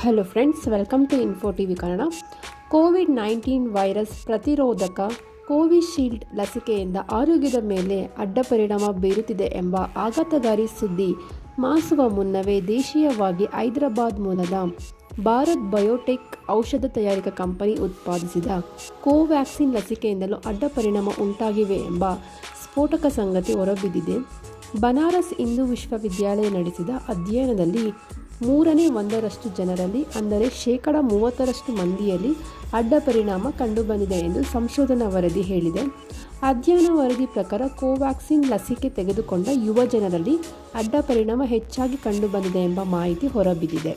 Hello friends welcome to Info T V Kannada Covid nineteen virus ಪ್ರತಿರೋಧಕ Covishield ಲಸಿಕೆಯಿಂದ ಆರೋಗ್ಯದ ಮೇಲೆ ಅಡ್ಡ ಪರಿಣಾಮ ಬೀರುತ್ತಿದೆ ಎಂಬ ಆಘಾತಕಾರಿ ಸುದ್ದಿ ಮಾಸುವ ಮುನ್ನವೇ ದೇಶೀಯವಾಗಿ ಹೈದರಾಬಾದ್ ಮೂಲದ ಭಾರತ್ ಬಯೋಟೆಕ್ ಔಷಧ ತಯಾರಿಕಾ ಕಂಪನಿ ಉತ್ಪಾದಿಸಿದ ಕೋವ್ಯಾಕ್ಸಿನ್ ಲಸಿಕೆಯಿಂದಲೂ ಅಡ್ಡ ಪರಿಣಾಮ ಉಂಟಾಗಿವೆ ಎಂಬ ಸ್ಫೋಟಕ ಸಂಗತಿ ಹೊರಬಿದ್ದಿದೆ. ಬನಾರಸ್ ಹಿಂದೂ ವಿಶ್ವವಿದ್ಯಾಲಯ ನಡೆಸಿದ ಅಧ್ಯಯನದಲ್ಲಿ ಮೂರನೇ ಒಂದರಷ್ಟು ಜನರಲ್ಲಿ, ಅಂದರೆ ಶೇಕಡ ಮೂವತ್ತರಷ್ಟು ಮಂದಿಯಲ್ಲಿ ಅಡ್ಡ ಪರಿಣಾಮ ಕಂಡುಬಂದಿದೆ ಎಂದು ಸಂಶೋಧನಾ ವರದಿ ಹೇಳಿದೆ. ಅಧ್ಯಯನ ವರದಿ ಪ್ರಕಾರ ಕೋವ್ಯಾಕ್ಸಿನ್ ಲಸಿಕೆ ತೆಗೆದುಕೊಂಡ ಯುವ ಜನರಲ್ಲಿ ಅಡ್ಡ ಪರಿಣಾಮ ಹೆಚ್ಚಾಗಿ ಕಂಡುಬಂದಿದೆ ಎಂಬ ಮಾಹಿತಿ ಹೊರಬಿದ್ದಿದೆ.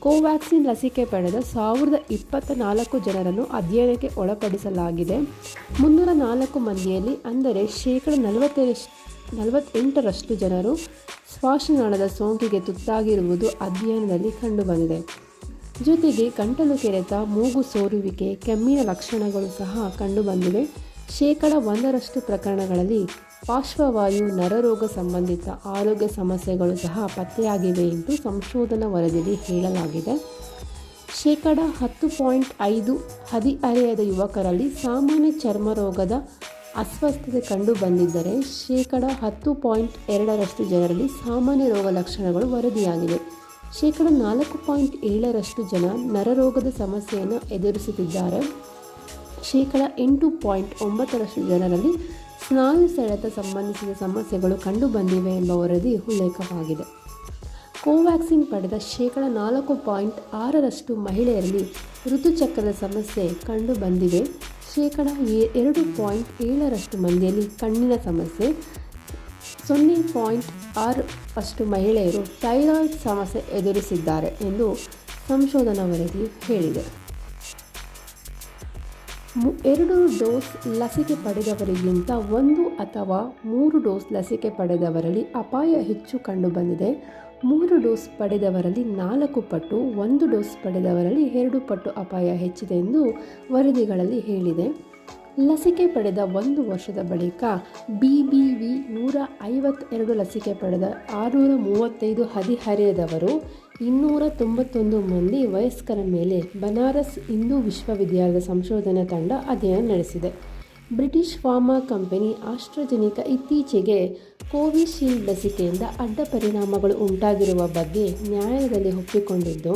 ಕೋವ್ಯಾಕ್ಸಿನ್ ಲಸಿಕೆ ಪಡೆದ ಸಾವಿರದ ಇಪ್ಪತ್ತ ನಾಲ್ಕು ಜನರನ್ನು ಅಧ್ಯಯನಕ್ಕೆ ಒಳಪಡಿಸಲಾಗಿದೆ. ಮುನ್ನೂರ ನಾಲ್ಕು ಮಂದಿಯಲ್ಲಿ, ಅಂದರೆ ಶೇಕಡ ನಲವತ್ತೆರಷ್ಟು ನಲವತ್ತೆಂಟರಷ್ಟು ಜನರು ಶ್ವಾಸನಾಳದ ಸೋಂಕಿಗೆ ತುತ್ತಾಗಿರುವುದು ಅಧ್ಯಯನದಲ್ಲಿ ಕಂಡುಬಂದಿದೆ. ಜೊತೆಗೆ ಗಂಟಲು ಕೆರೆತ, ಮೂಗು ಸೋರುವಿಕೆ, ಕೆಮ್ಮಿನ ಲಕ್ಷಣಗಳು ಸಹ ಕಂಡುಬಂದಿವೆ. ಶೇಕಡ ಒಂದರಷ್ಟು ಪ್ರಕರಣಗಳಲ್ಲಿ ಪಾರ್ಶ್ವವಾಯು ನರರೋಗ ಸಂಬಂಧಿತ ಆರೋಗ್ಯ ಸಮಸ್ಯೆಗಳು ಸಹ ಪತ್ತೆಯಾಗಿವೆ ಎಂದು ಸಂಶೋಧನಾ ವರದಿಯಲ್ಲಿ ಹೇಳಲಾಗಿದೆ. ಶೇಕಡ ಹತ್ತು ಪಾಯಿಂಟ್ ಐದು ಹದಿಹರೆಯದ ಯುವಕರಲ್ಲಿ ಸಾಮಾನ್ಯ ಚರ್ಮರೋಗದ ಅಸ್ವಸ್ಥತೆ ಕಂಡು ಬಂದಿದ್ದರೆ ಶೇಕಡ ಹತ್ತು ಪಾಯಿಂಟ್ ಎರಡರಷ್ಟು ಜನರಲ್ಲಿ ಸಾಮಾನ್ಯ ರೋಗ ಲಕ್ಷಣಗಳು ವರದಿಯಾಗಿವೆ. ಶೇಕಡ ನಾಲ್ಕು ಪಾಯಿಂಟ್ ಏಳರಷ್ಟು ಜನ ನರರೋಗದ ಸಮಸ್ಯೆಯನ್ನು ಎದುರಿಸುತ್ತಿದ್ದಾರೆ. ಶೇಕಡ ಎಂಟು ಪಾಯಿಂಟ್ ಒಂಬತ್ತರಷ್ಟು ಜನರಲ್ಲಿ ಸ್ನಾಯು ಸೆಳೆತ ಸಂಬಂಧಿಸಿದ ಸಮಸ್ಯೆಗಳು ಕಂಡು ಬಂದಿವೆ ಎಂಬ ವರದಿ ಉಲ್ಲೇಖವಾಗಿದೆ. ಕೋವ್ಯಾಕ್ಸಿನ್ ಪಡೆದ ಶೇಕಡ ನಾಲ್ಕು ಪಾಯಿಂಟ್ ಆರರಷ್ಟು ಮಹಿಳೆಯರಲ್ಲಿ ಋತುಚಕ್ರದ ಸಮಸ್ಯೆ ಕಂಡುಬಂದಿವೆ ಶೇಕಡ ಎರಡು ಪಾಯಿಂಟ್ ಏಳರಷ್ಟು ಮಂದಿಯಲ್ಲಿ ಕಣ್ಣಿನ ಸಮಸ್ಯೆ, ಸೊನ್ನೆ ಪಾಯಿಂಟ್ ಆರು ಅಷ್ಟು ಮಹಿಳೆಯರು ಥೈರಾಯ್ಡ್ ಸಮಸ್ಯೆ ಎದುರಿಸಿದ್ದಾರೆ ಎಂದು ಸಂಶೋಧನಾ ವರದಿ ಹೇಳಿದೆ. ಎರಡು ಡೋಸ್ ಲಸಿಕೆ ಪಡೆದವರಿಗಿಂತ ಒಂದು ಅಥವಾ ಮೂರು ಡೋಸ್ ಲಸಿಕೆ ಪಡೆದವರಲ್ಲಿ ಅಪಾಯ ಹೆಚ್ಚು ಕಂಡುಬಂದಿದೆ. ಮೂರು ಡೋಸ್ ಪಡೆದವರಲ್ಲಿ ನಾಲ್ಕು ಪಟ್ಟು, ಒಂದು ಡೋಸ್ ಪಡೆದವರಲ್ಲಿ ಎರಡು ಪಟ್ಟು ಅಪಾಯ ಹೆಚ್ಚಿದೆ ಎಂದು ವರದಿಗಳಲ್ಲಿ ಹೇಳಿದೆ. ಲಸಿಕೆ ಪಡೆದ ಒಂದು ವರ್ಷದ ಬಳಿಕ ಬಿ ಬಿ ವಿ ನೂರ ಐವತ್ತೆರಡು ಲಸಿಕೆ ಪಡೆದ ಆರುನೂರ ಮೂವತ್ತೈದು ಹದಿಹರೆಯದವರು, ಇನ್ನೂರ ತೊಂಬತ್ತೊಂದು ಮಂದಿ ವಯಸ್ಕರ ಮೇಲೆ ಬನಾರಸ್ ಹಿಂದೂ ವಿಶ್ವವಿದ್ಯಾಲಯದ ಸಂಶೋಧನಾ ತಂಡ ಅಧ್ಯಯನ ನಡೆಸಿದೆ. ಬ್ರಿಟಿಷ್ ಫಾರ್ಮಾ ಕಂಪನಿ ಆಸ್ಟ್ರಜೆನಿಕಾ ಇತ್ತೀಚೆಗೆ ಕೋವಿಶೀಲ್ಡ್ ಲಸಿಕೆಯಿಂದ ಅಡ್ಡ ಪರಿಣಾಮಗಳು ಉಂಟಾಗಿರುವ ಬಗ್ಗೆ ನ್ಯಾಯಾಲಯದಲ್ಲಿ ಒಪ್ಪಿಕೊಂಡಿದ್ದು,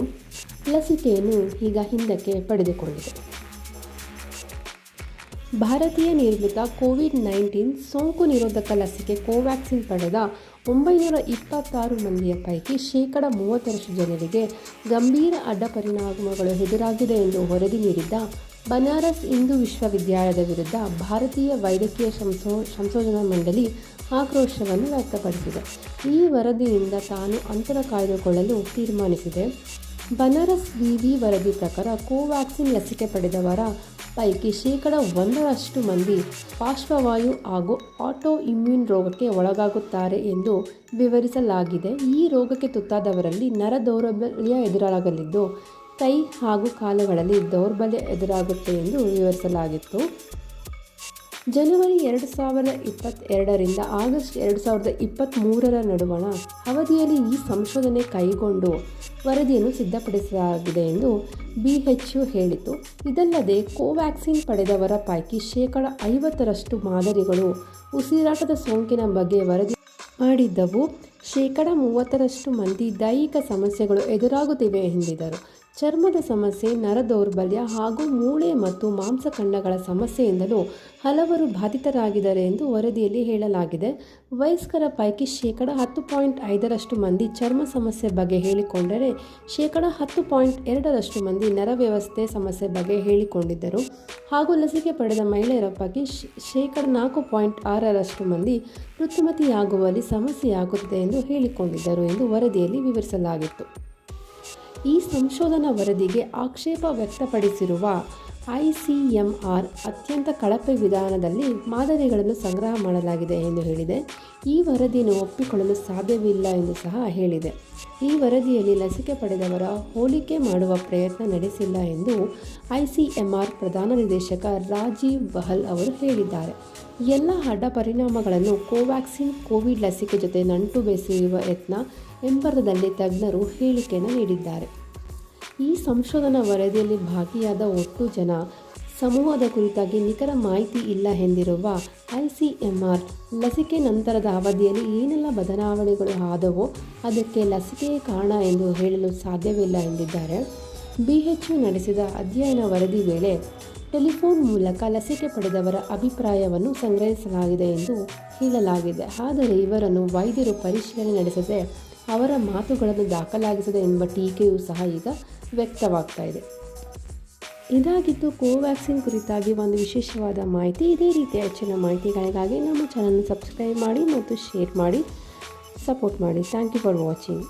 ಲಸಿಕೆಯನ್ನು ಈಗ ಹಿಂದಕ್ಕೆ ಪಡೆದುಕೊಂಡಿದೆ. ಭಾರತೀಯ ನಿರ್ಮಿತ ಕೋವಿಡ್ ನೈನ್ಟೀನ್ ಸೋಂಕು ನಿರೋಧಕ ಲಸಿಕೆ ಕೋವ್ಯಾಕ್ಸಿನ್ ಪಡೆದ ಒಂಬೈನೂರ ಇಪ್ಪತ್ತಾರು ಮಂದಿಯ ಪೈಕಿ ಶೇಕಡ ಮೂವತ್ತರಷ್ಟು ಜನರಿಗೆ ಗಂಭೀರ ಅಡ್ಡ ಪರಿಣಾಮಗಳು ಎದುರಾಗಿದೆ ಎಂದು ವರದಿ ನೀಡಿದ್ದ ಬನಾರಸ್ ಹಿಂದೂ ವಿಶ್ವವಿದ್ಯಾಲಯದ ವಿರುದ್ಧ ಭಾರತೀಯ ವೈದ್ಯಕೀಯ ಸಂಶೋ, ಸಂಶೋಧನಾ ಮಂಡಳಿ ಆಕ್ರೋಶವನ್ನು ವ್ಯಕ್ತಪಡಿಸಿದೆ. ಈ ವರದಿಯಿಂದ ತಾನು ಅಂತರ ಕಾಯ್ದುಕೊಳ್ಳಲು ತೀರ್ಮಾನಿಸಿದೆ. ಬನಾರಸ್ ವಿವಿ ವರದಿ ಪ್ರಕಾರ ಕೋವ್ಯಾಕ್ಸಿನ್ ಲಸಿಕೆ ಪಡೆದವರ ಪೈಕಿ ಶೇಕಡ ಒಂದರಷ್ಟು ಮಂದಿ ಪಾರ್ಶ್ವವಾಯು ಹಾಗೂ ಆಟೋ ಇಮ್ಯೂನ್ ರೋಗಕ್ಕೆ ಒಳಗಾಗುತ್ತಾರೆ ಎಂದು ವಿವರಿಸಲಾಗಿದೆ. ಈ ರೋಗಕ್ಕೆ ತುತ್ತಾದವರಲ್ಲಿ ನರ ದೌರ್ಬಲ್ಯ ಎದುರಾಗಲಿದ್ದು ಕೈ ಹಾಗೂ ಕಾಲುಗಳಲ್ಲಿ ದೌರ್ಬಲ್ಯ ಎದುರಾಗುತ್ತೆ ಎಂದು ವಿವರಿಸಲಾಗಿತ್ತು. ಜನವರಿ ಎರಡು ಸಾವಿರದ ಇಪ್ಪತ್ತೆರಡರಿಂದ ಆಗಸ್ಟ್ ಎರಡು ಸಾವಿರದ ಇಪ್ಪತ್ತ್ಮೂರರ ನಡುವಣ ಅವಧಿಯಲ್ಲಿ ಈ ಸಂಶೋಧನೆ ಕೈಗೊಂಡು ವರದಿಯನ್ನು ಸಿದ್ಧಪಡಿಸಲಾಗಿದೆ ಎಂದು ಬಿ ಯು ಹೇಳಿತು ಇದಲ್ಲದೆ, ಕೋವ್ಯಾಕ್ಸಿನ್ ಪಡೆದವರ ಪೈಕಿ ಶೇಕಡ ಐವತ್ತರಷ್ಟು ಮಾದರಿಗಳು ಉಸಿರಾಟದ ಸೋಂಕಿನ ಬಗ್ಗೆ ವರದಿ ಮಾಡಿದ್ದವು. ಶೇಕಡ ಮೂವತ್ತರಷ್ಟು ಮಂದಿ ದೈಹಿಕ ಸಮಸ್ಯೆಗಳು ಎದುರಾಗುತ್ತಿವೆ ಎಂದಿದರು ಚರ್ಮದ ಸಮಸ್ಯೆ ನರ ದೌರ್ಬಲ್ಯ ಹಾಗೂ ಮೂಳೆ ಮತ್ತು ಮಾಂಸಖಂಡಗಳ ಸಮಸ್ಯೆಯಿಂದಲೂ ಹಲವರು ಬಾಧಿತರಾಗಿದ್ದಾರೆ ಎಂದು ವರದಿಯಲ್ಲಿ ಹೇಳಲಾಗಿದೆ. ವಯಸ್ಕರ ಪೈಕಿ ಶೇಕಡ ಹತ್ತು ಪಾಯಿಂಟ್ ಐದರಷ್ಟು ಮಂದಿ ಚರ್ಮ ಸಮಸ್ಯೆ ಬಗ್ಗೆ ಹೇಳಿಕೊಂಡರೆ ಶೇಕಡ ಹತ್ತು ಪಾಯಿಂಟ್ ಎರಡರಷ್ಟು ಮಂದಿ ನರ ವ್ಯವಸ್ಥೆ ಸಮಸ್ಯೆ ಬಗ್ಗೆ ಹೇಳಿಕೊಂಡಿದ್ದರು. ಹಾಗೂ ಲಸಿಕೆ ಪಡೆದ ಮಹಿಳೆಯರ ಪೈಕಿ ಶೇಕಡ ನಾಲ್ಕು ಪಾಯಿಂಟ್ ಆರರಷ್ಟು ಮಂದಿ ಋತುಮತಿಯಾಗುವಲ್ಲಿ ಸಮಸ್ಯೆಯಾಗುತ್ತದೆ ಎಂದು ಹೇಳಿಕೊಂಡಿದ್ದರು ಎಂದು ವರದಿಯಲ್ಲಿ ವಿವರಿಸಲಾಗಿತ್ತು. ಈ ಸಂಶೋಧನಾ ವರದಿಗೆ ಆಕ್ಷೇಪ ವ್ಯಕ್ತಪಡಿಸಿರುವ ಐಸಿಎಂಆರ್ ಅತ್ಯಂತ ಕಳಪೆ ವಿಧಾನದಲ್ಲಿ ಮಾದರಿಗಳನ್ನು ಸಂಗ್ರಹ ಮಾಡಲಾಗಿದೆ ಎಂದು ಹೇಳಿದೆ. ಈ ವರದಿಯನ್ನು ಒಪ್ಪಿಕೊಳ್ಳಲು ಸಾಧ್ಯವಿಲ್ಲ ಎಂದು ಸಹ ಹೇಳಿದೆ. ಈ ವರದಿಯಲ್ಲಿ ಲಸಿಕೆ ಪಡೆದವರ ಹೋಲಿಕೆ ಮಾಡುವ ಪ್ರಯತ್ನ ನಡೆಸಿಲ್ಲ ಎಂದು ಐಸಿಎಂಆರ್ ಪ್ರಧಾನ ನಿರ್ದೇಶಕ ರಾಜೀವ್ ಬಹಲ್ ಅವರು ಹೇಳಿದ್ದಾರೆ. ಎಲ್ಲ ಅಡ್ಡ ಪರಿಣಾಮಗಳನ್ನು ಕೋವ್ಯಾಕ್ಸಿನ್, ಕೋವಿಡ್ ಲಸಿಕೆ ಜೊತೆ ನಂಟು ಬೆಸೆಯುವ ಯತ್ನ ಎಂಬರ್ಥದಲ್ಲಿ ತಜ್ಞರು ಹೇಳಿಕೆಯನ್ನು ನೀಡಿದ್ದಾರೆ. ಈ ಸಂಶೋಧನಾ ವರದಿಯಲ್ಲಿ ಭಾಗಿಯಾದ ಒಟ್ಟು ಜನ ಸಮೂಹದ ಕುರಿತಾಗಿ ನಿಖರ ಮಾಹಿತಿ ಇಲ್ಲ ಎಂದಿರುವ ಐ ಸಿ ಎಂ ಆರ್ ಲಸಿಕೆ ನಂತರದ ಅವಧಿಯಲ್ಲಿ ಏನೆಲ್ಲ ಬದಲಾವಣೆಗಳು ಆದವೋ ಅದಕ್ಕೆ ಲಸಿಕೆಯೇ ಕಾರಣ ಎಂದು ಹೇಳಲು ಸಾಧ್ಯವಿಲ್ಲ ಎಂದಿದ್ದಾರೆ. ಬಿಎಚ್ಯು ನಡೆಸಿದ ಅಧ್ಯಯನ ವರದಿ ವೇಳೆ ಟೆಲಿಫೋನ್ ಮೂಲಕ ಲಸಿಕೆ ಪಡೆದವರ ಅಭಿಪ್ರಾಯವನ್ನು ಸಂಗ್ರಹಿಸಲಾಗಿದೆ ಎಂದು ಹೇಳಲಾಗಿದೆ. ಆದರೆ ಇವರನ್ನು ವೈದ್ಯರು ಪರಿಶೀಲನೆ ನಡೆಸದೆ ಅವರ ಮಾತುಗಳನ್ನು ದಾಖಲಾಗಿಸದೆ ಎಂಬ ಟೀಕೆಯೂ ಸಹ ಈಗ ವ್ಯಕ್ತವಾಗ್ತಾ ಇದೆ ಇದಾಗಿತ್ತು ಕೋವ್ಯಾಕ್ಸಿನ್ ಕುರಿತಾಗಿ ಒಂದು ವಿಶೇಷವಾದ ಮಾಹಿತಿ ಇದೇ ರೀತಿಯ ಹೆಚ್ಚಿನ ಮಾಹಿತಿಗಳಿಗಾಗಿ ನಮ್ಮ ಚಾನಲ್ನ ಸಬ್ಸ್ಕ್ರೈಬ್ ಮಾಡಿ ಮತ್ತು ಶೇರ್ ಮಾಡಿ ಸಪೋರ್ಟ್ ಮಾಡಿ. Thank you for watching